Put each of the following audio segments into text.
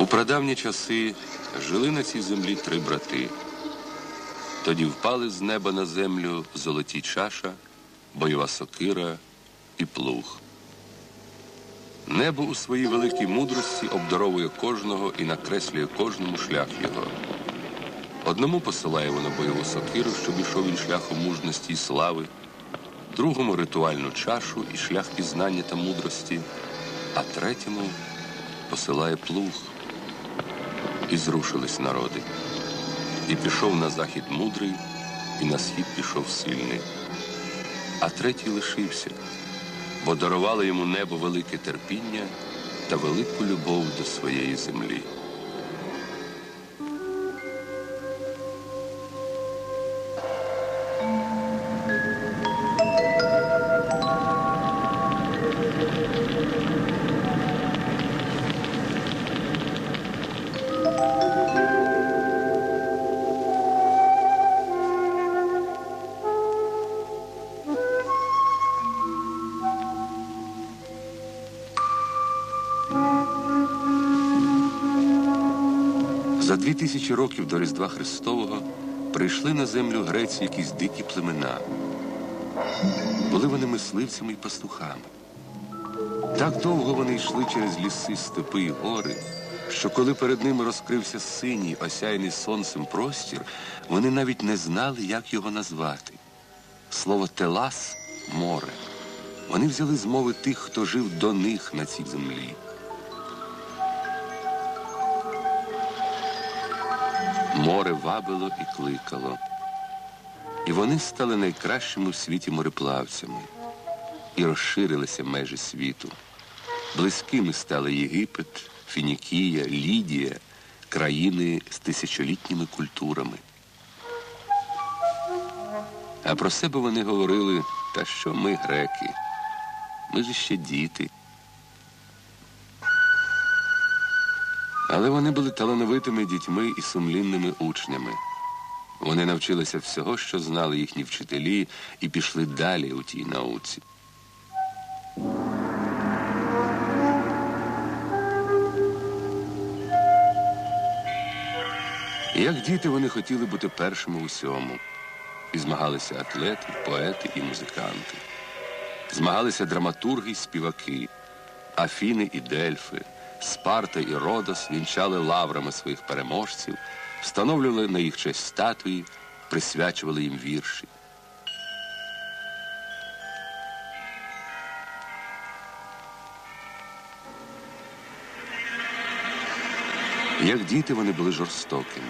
У прадавні часи жили на цій землі три брати. Тоді впали з неба на землю золоті чаша, бойова сокира і плуг. Небо у своїй великій мудрості обдаровує кожного і накреслює кожному шлях його. Одному посилає воно бойову сокиру, щоб ішов він шляхом мужності і слави, другому ритуальну чашу і шлях пізнання та мудрості, а третьому посилає плуг. І зрушились народи. І пішов на захід мудрий, і на схід пішов сильний. А третій лишився, бо дарувало йому небо велике терпіння та велику любов до своєї землі. За дві тисячі років до Різдва Христового прийшли на землю Греції якісь дикі племена. Були вони мисливцями і пастухами. Так довго вони йшли через ліси, степи і гори, що коли перед ними розкрився синій, осяяний сонцем простір, вони навіть не знали, як його назвати. Слово телас море. Вони взяли з мови тих, хто жив до них на цій землі. Море вабило і кликало. І вони стали найкращими в світі мореплавцями. І розширилися межі світу. Близькими стали Єгипет, Фінікія, Лідія, країни з тисячолітніми культурами. А про себе вони говорили, та що ми греки, ми ж ще діти. Але вони були талановитими дітьми і сумлінними учнями. Вони навчилися всього, що знали їхні вчителі, і пішли далі у тій науці. Як діти вони хотіли бути першими у всьому. І змагалися атлети, поети і музиканти. Змагалися драматурги й співаки, Афіни і Дельфи, Спарта і Родос вінчали лаврами своїх переможців, встановлювали на їх честь статуї, присвячували їм вірші. Як діти вони були жорстокими.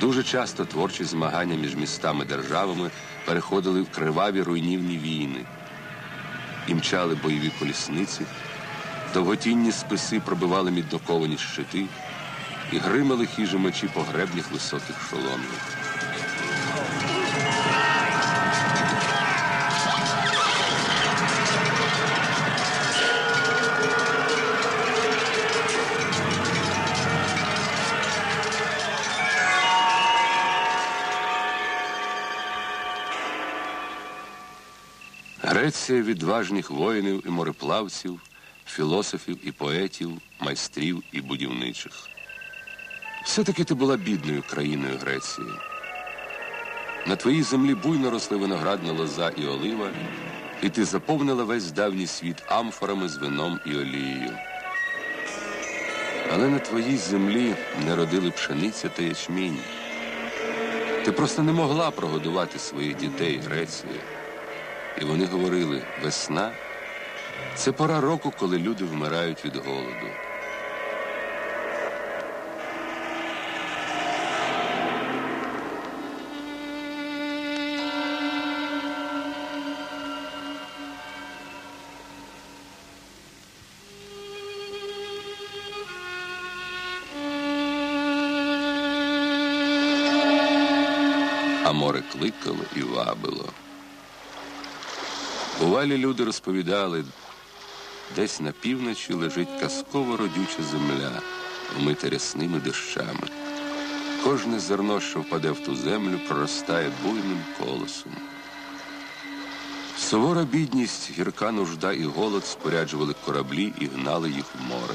Дуже часто творчі змагання між містами державами переходили в криваві руйнівні війни. І мчали бойові колісниці, довготінні списи пробивали мідноковані щити і гримали хижі мечі по греблях високих шоломів. Греція відважних воїнів і мореплавців, філософів і поетів, майстрів і будівничих. Все-таки ти була бідною країною Греції. На твоїй землі буйно росли виноградна лоза і олива, і ти заповнила весь давній світ амфорами з вином і олією. Але на твоїй землі не родили пшениця та ячмінь. Ти просто не могла прогодувати своїх дітей, Греція. І вони говорили, весна це пора року, коли люди вмирають від голоду. А море кликало і вабило. Бувалі люди розповідали, десь на півночі лежить казково родюча земля, вмита рясними дощами. Кожне зерно, що впаде в ту землю, проростає буйним колосом. Сувора бідність, гірка нужда і голод споряджували кораблі і гнали їх в море.